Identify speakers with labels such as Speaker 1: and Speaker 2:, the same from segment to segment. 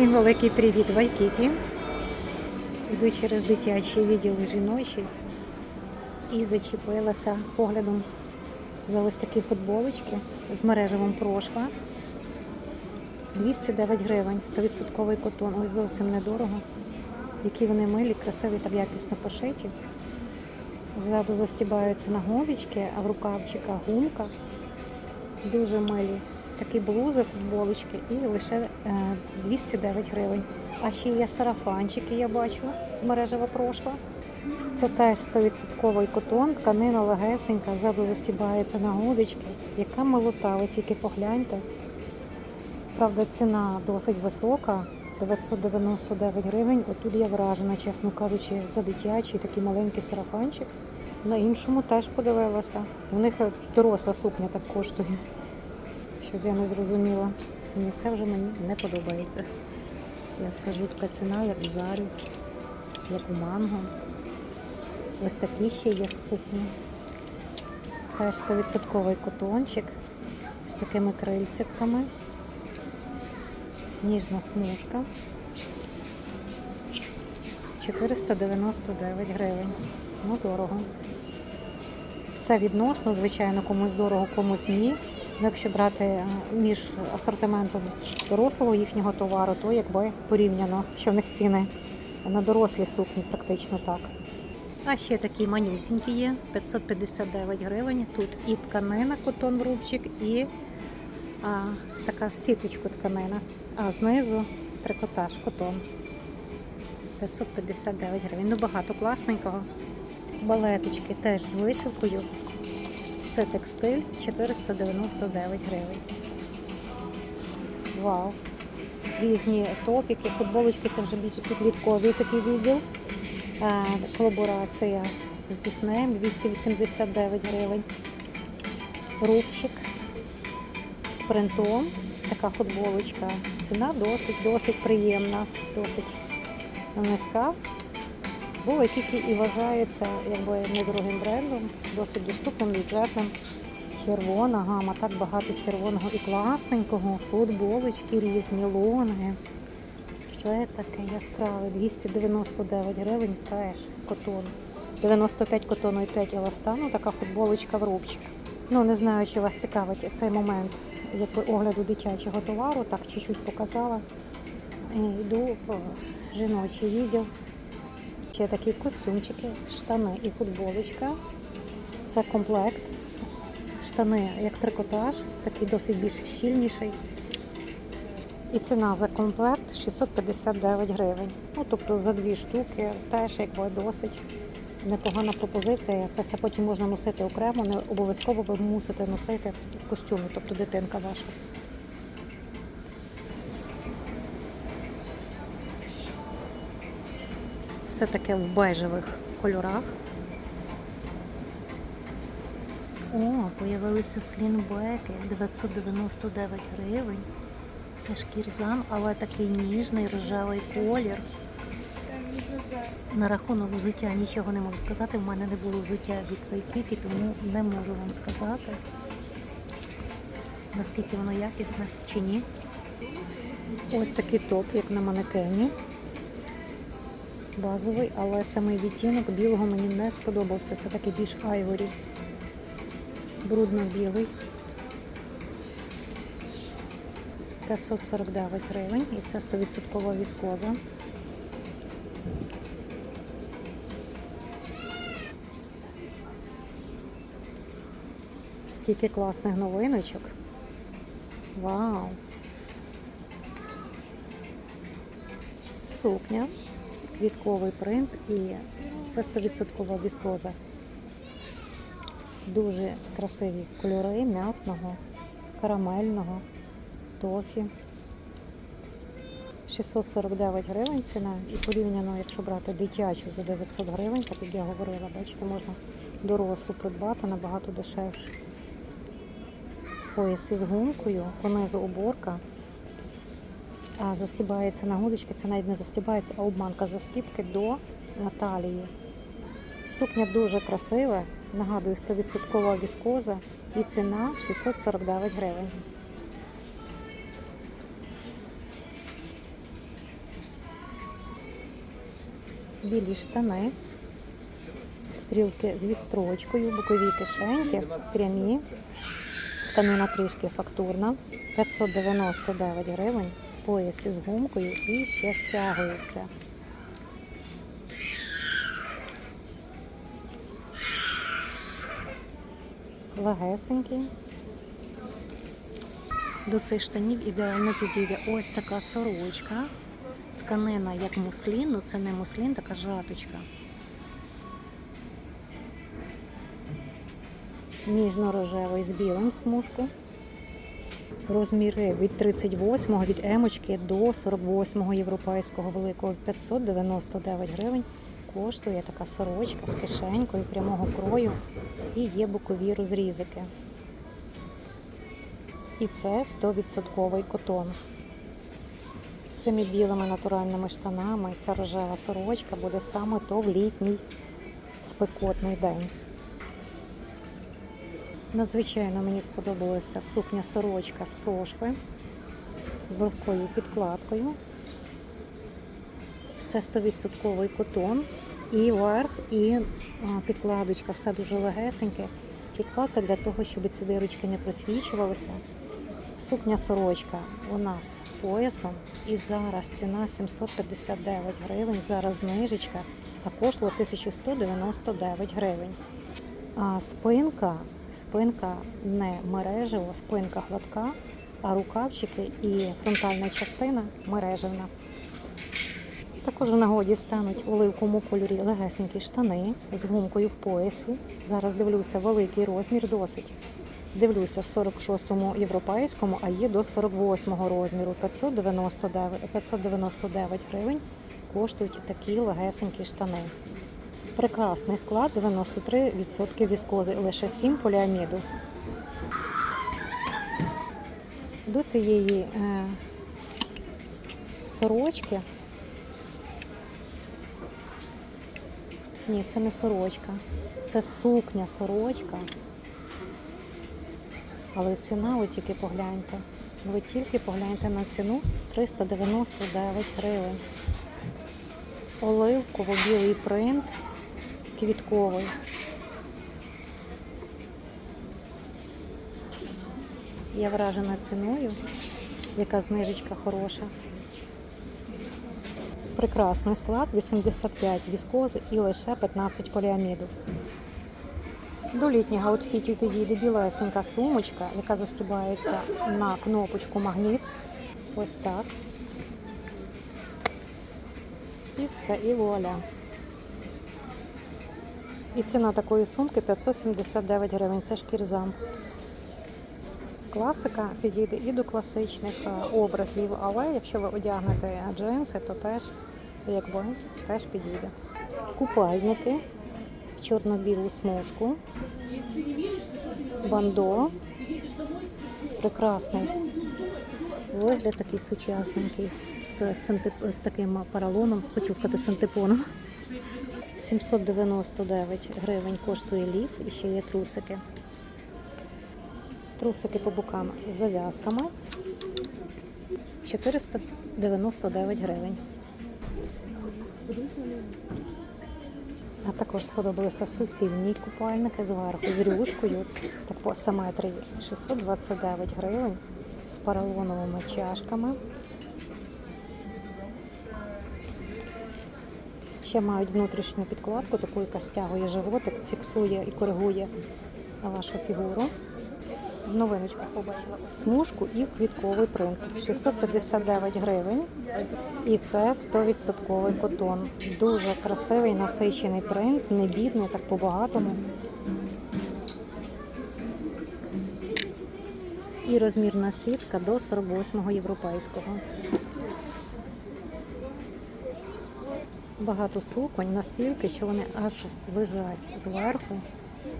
Speaker 1: Всім великий привіт, Вайкікі. Йду через дитячий відділ жіночий і зачепилася поглядом за ось такі футболочки з мережевим прошва. 209 гривень, 100% котон, ось зовсім недорого. Які вони милі, красиві та якісно пошиті. Ззаду застібаються на гузички, а в рукавчиках гумка. Дуже милі. Такі блузи, футболочки і лише е, 209 гривень. А ще є сарафанчики, я бачу, з мережева прошва. Це теж 100% котон, тканина легесенька, ззаду застібається на гузички. Яка милота, ви тільки погляньте. Правда, ціна досить висока, 999 гривень. Отут я вражена, чесно кажучи, за дитячий такий маленький сарафанчик. На іншому теж подивилася. У них доросла сукня так коштує. Щось я не зрозуміла. Ні, це вже мені не подобається. Я скажу, така ціна, як в зарі, як у манго. Ось такі ще є сукні. Теж 100% котончик з такими крильцятками. Ніжна смужка. 499 гривень. Ну, дорого. Все відносно, звичайно, комусь дорого, комусь ні. Ну, якщо брати е, між асортиментом дорослого їхнього товару, то якби порівняно, що в них ціни на дорослі сукні практично так. А ще такі манюсінькі є, 559 гривень. Тут і тканина, котон в рубчик, і а, така в сіточку тканина. А знизу трикотаж, котон. 559 гривень. Ну багато класненького. Балеточки теж з вишивкою. Це текстиль 499 гривень. Вау! Різні топіки, футболочки це вже більш підлітковий такий відділ. Е, Колаборація з Діснеєм 289 гривень. Рубчик з принтом. Така футболочка. Ціна досить, досить приємна, досить низька. Бо Вайкікі і вважається якби недорогим брендом, досить доступним, бюджетним. Червона гама, так багато червоного і класненького, футболочки різні, лонги. Все таке яскраве. 299 гривень теж котон. 95 котону і 5 еластану, така футболочка в рубчик. Ну, не знаю, чи вас цікавить цей момент якби огляду дитячого товару, так чуть-чуть показала. І йду в жіночий відділ. Ще такі костюмчики, штани і футболочка. Це комплект. Штани як трикотаж, такий досить більш щільніший. І ціна за комплект 659 гривень. Ну, тобто за дві штуки теж якби досить непогана пропозиція. Це все потім можна носити окремо, не обов'язково ви мусите носити в костюмі, тобто дитинка ваша. Все таке в бежевих кольорах. О, появилися слінбеки 999 гривень. Це шкірзам, але такий ніжний рожевий колір. На рахунок взуття нічого не можу сказати. В мене не було взуття від Вайкікі, тому не можу вам сказати, наскільки воно якісне чи ні. Ось такий топ, як на манекені. Базовий, але самий відтінок білого мені не сподобався. Це такий більш айворі. Брудно-білий. 549 гривень і це 100% віскоза. Скільки класних новиночок. Вау! Сукня, квітковий принт і це 100% віскоза. Дуже красиві кольори м'ятного, карамельного, тофі. 649 гривень ціна і порівняно, якщо брати дитячу за 900 гривень, так як я говорила, бачите, можна дорослу придбати набагато дешевше. Пояс із гумкою, понизу оборка, застібається на гудочки, це навіть не застібається, а обманка застібки до талії. Сукня дуже красива, нагадую, 100% віскоза і ціна 649 гривень. білі штани, стрілки з відстрочкою, бокові кишеньки, прямі. Тканина трішки фактурна, 599 гривень, в поясі з гумкою і ще стягується. Легесенький. До цих штанів ідеально підійде ось така сорочка. Тканина як муслін, ну це не муслін, така жаточка. Ніжно-рожевий з білим смужку. Розміри від 38 від емочки до 48 європейського великого 599 гривень. Коштує така сорочка з кишенькою прямого крою і є бокові розрізики. І це 100% котон. З цими білими натуральними штанами ця рожева сорочка буде саме то в літній спекотний день. Надзвичайно мені сподобалася сукня сорочка з прошви з легкою підкладкою. Це 100% котон. І верх, і підкладочка, все дуже легесеньке. Підкладка для того, щоб ці дирочки не просвічувалися. Сукня сорочка у нас поясом. І зараз ціна 759 гривень. Зараз знижечка, а коштує 1199 гривень. А спинка, спинка не мережево, спинка гладка, а рукавчики і фронтальна частина мережевна. Також в нагоді стануть у оливковому кольорі легесенькі штани з гумкою в поясі. Зараз дивлюся, великий розмір досить. Дивлюся в 46-му європейському, а є до 48-го розміру. 599, 599 гривень коштують такі легесенькі штани. Прекрасний склад, 93% віскози, лише 7 поліаміду. До цієї е, сорочки Ні, це не сорочка. Це сукня сорочка. Але ціна, ви тільки погляньте. Ви тільки погляньте на ціну 399 гривень. Оливково-білий принт квітковий. Я вражена ціною, яка знижечка хороша. Прекрасний склад, 85 віскози і лише 15 поліаміду. До літніх аутфітів підійде білесенька сумочка, яка застібається на кнопочку магніт. Ось так. І все, і вуаля. І ціна такої сумки 579 гривень. Це шкірзам. Класика підійде і до класичних е, образів, але якщо ви одягнете джинси, то теж, якби, теж підійде. Купальники в чорно-білу смужку. Бандо. Прекрасний. Вигляд такий сучасненький з, синтеп- з таким паралоном, хочу сказати синтепоном. 799 гривень коштує ліф і ще є трусики. Трусики по бокам з зав'язками 499 гривень. А також сподобалися суцільні купальники зверху з рюшкою, так по симетрії 629 гривень з поролоновими чашками. Ще мають внутрішню підкладку, таку, яка стягує животик, фіксує і коригує вашу фігуру. В новиночках побачила смужку і квітковий принт. 659 гривень. І це 100% котон. Дуже красивий насичений принт, не бідний, так по-багатому. І розмірна сітка до 48-го європейського. Багато суконь настільки, що вони аж лежать зверху.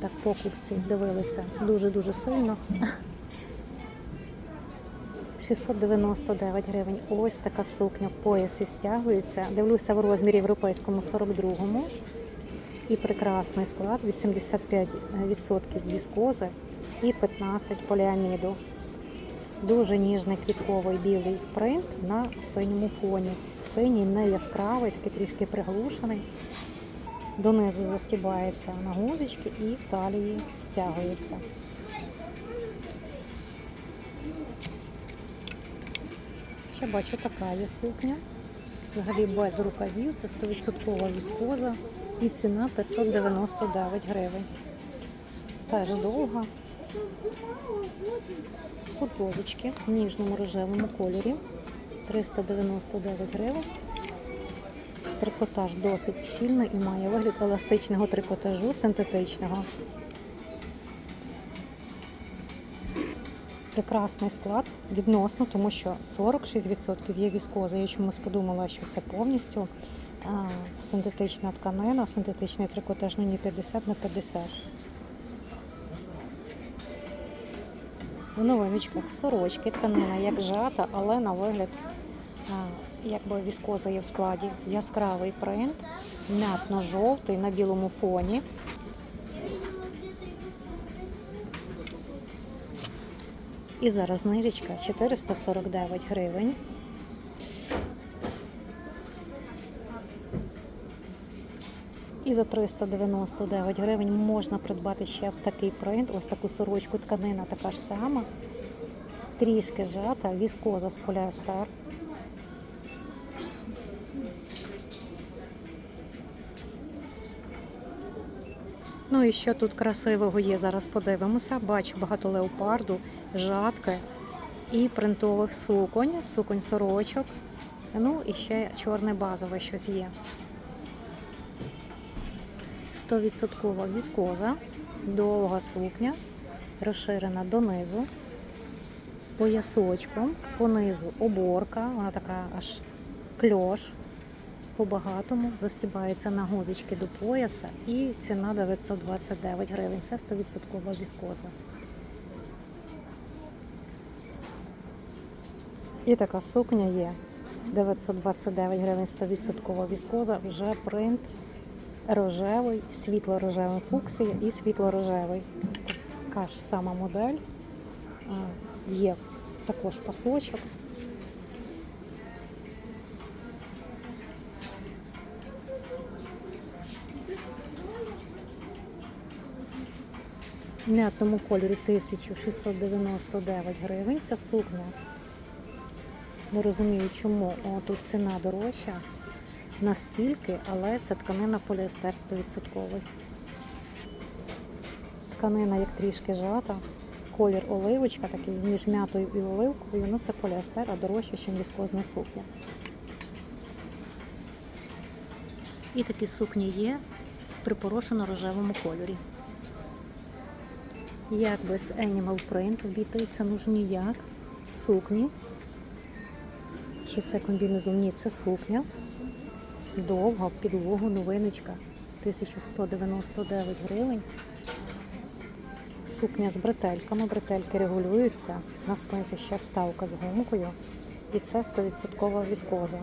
Speaker 1: Так покупці дивилися дуже-дуже сильно. 699 гривень. Ось така сукня в поясі стягується. Дивлюся в розмірі європейському 42-му. І прекрасний склад 85% віскози і 15 поліаміду. Дуже ніжний квітковий білий принт на синьому фоні. Синій не яскравий, такий трішки приглушений. Донизу застібається на гузички і в талії стягується. Ще бачу, така є сукня. Взагалі без рукавів, це 100% віскоза і ціна 599 гривень. Теж довга. Футболочки в ніжному рожевому кольорі 399 гривень. Трикотаж досить щільний і має вигляд еластичного трикотажу, синтетичного. Прекрасний склад відносно, тому що 46% є віскоза. Я чомусь подумала, що це повністю а, синтетична тканина, синтетичний трикотаж, ну ні 50 на 50. В новиночках сорочки, тканина як жата, але на вигляд якби віскоза є в складі. Яскравий принт, м'ятно-жовтий на білому фоні. І зараз нирічка 449 гривень. І за 399 гривень можна придбати ще в такий принт, ось таку сорочку тканина така ж сама. Трішки жата, віскоза з поліестер. Ну і що тут красивого є? Зараз подивимося. Бачу багато леопарду, жатки і принтових суконь, суконь сорочок. Ну і ще чорне базове щось є. 100% віскоза, довга сукня, розширена донизу, з поясочком, понизу оборка, вона така аж кльош по-багатому, застібається на гузички до пояса і ціна 929 гривень. Це 100% віскоза. І така сукня є 929 гривень, 100% віскоза, вже принт рожевий, світло-рожевий фуксія і світло-рожевий. Така ж сама модель. Є також пасочок. М'ятному кольорі 1699 гривень. Ця сукня. Не розумію, чому О, тут ціна дорожча настільки, але це тканина поліестер 100%. Тканина як трішки жата, колір оливочка, такий між м'ятою і оливковою, ну це поліестер, а дорожче, ніж віскозна сукня. І такі сукні є в припорошено-рожевому кольорі. Як без Animal Print обійтися ну ж ніяк. Сукні. Ще це комбінезон, ні, це сукня. Довга підлогу новиночка 1199 гривень. Сукня з бретельками. Бретельки регулюються. На спинці ще вставка з гумкою. І це 100% віскоза.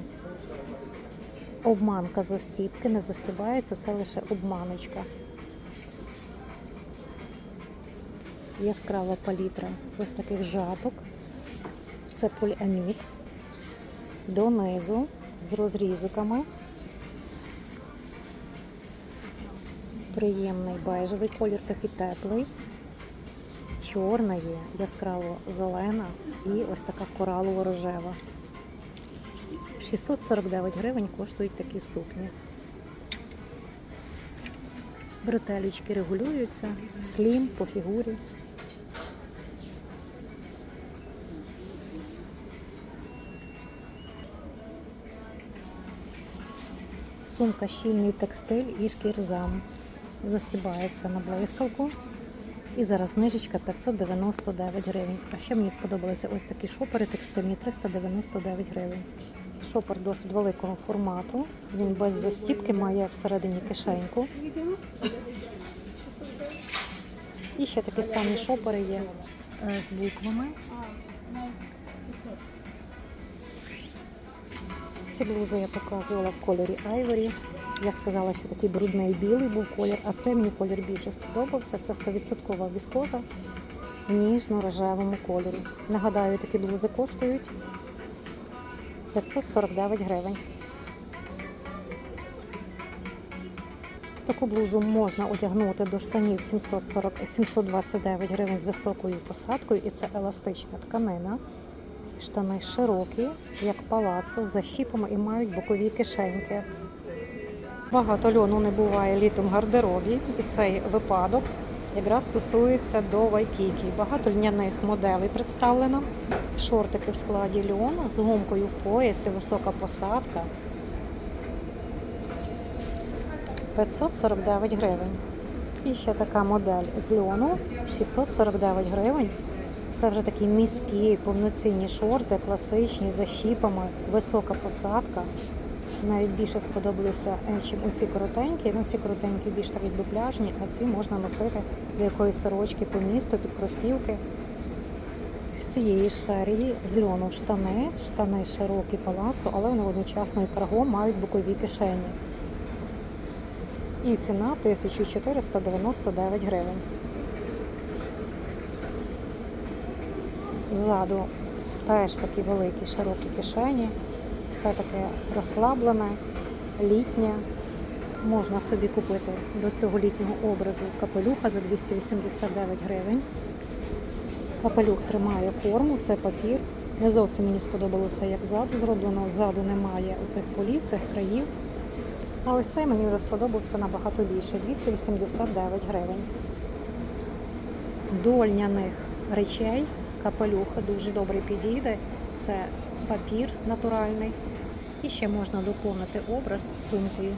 Speaker 1: Обманка застіпки не застібається, це лише обманочка. Яскрава палітра ось таких жаток. Це поліамід. Донизу з розрізиками. Приємний бежевий колір, такий теплий. Чорна є, яскраво зелена і ось така коралово-рожева. 649 гривень коштують такі сукні. Бретелечки регулюються, слім по фігурі. Сумка щільний текстиль і шкірзам. Застібається на блискавку. І зараз знижечка 599 гривень. А ще мені сподобалися ось такі шопери текстильні 399 гривень. Шопер досить великого формату. Він без застіпки має всередині кишеньку. І ще такі самі шопери є е, з буквами. Ці блузи я показувала в кольорі Айворі. Я сказала, що такий брудний білий був колір, а цей мені колір більше сподобався. Це 100% віскоза. в ніжно-рожевому кольорі. Нагадаю, такі блузи коштують 549 гривень. Таку блузу можна одягнути до штанів 740, 729 гривень з високою посадкою, і це еластична тканина. Штани широкі, як палацо, з защіпами і мають бокові кишеньки. Багато льону не буває літом в гардеробі, і цей випадок якраз стосується до вайкікі. Багато льняних моделей представлено. Шортики в складі льону з гумкою в поясі, висока посадка. 549 гривень. І ще така модель з льону 649 гривень. Це вже такі міські повноцінні шорти, класичні, з защіпами, висока посадка. Навіть більше сподобалися, е, чим оці коротенькі. Ну, ці коротенькі більш так якби пляжні, а ці можна носити до якоїсь сорочки по місту, під кросівки. З цієї ж серії з льону штани, штани широкі палацу, але вони одночасно і карго мають бокові кишені. І ціна 1499 гривень. Ззаду теж такі великі широкі кишені, все таке розслаблене, літнє. Можна собі купити до цього літнього образу капелюха за 289 гривень. Капелюх тримає форму, це папір. Не зовсім мені сподобалося, як ззаду зроблено. Ззаду немає оцих полів, цих країв. А ось цей мені вже сподобався набагато більше 289 гривень. До льняних речей капелюха дуже добре підійде. Це папір натуральний. І ще можна доповнити образ сумкою.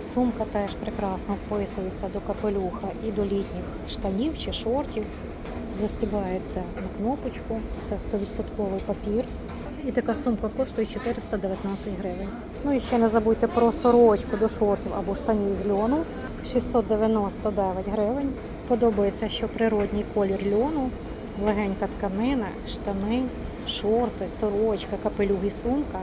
Speaker 1: Сумка теж прекрасно вписується до капелюха і до літніх штанів чи шортів. Застібається на кнопочку, це 100% папір. І така сумка коштує 419 гривень. Ну і ще не забудьте про сорочку до шортів або штанів з льону 699 гривень. Подобається, що природній колір льону, легенька тканина, штани, шорти, сорочка, капелюх і сумка.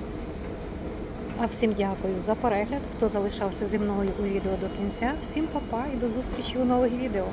Speaker 1: А всім дякую за перегляд, хто залишався зі мною у відео до кінця. Всім па-па і до зустрічі у нових відео.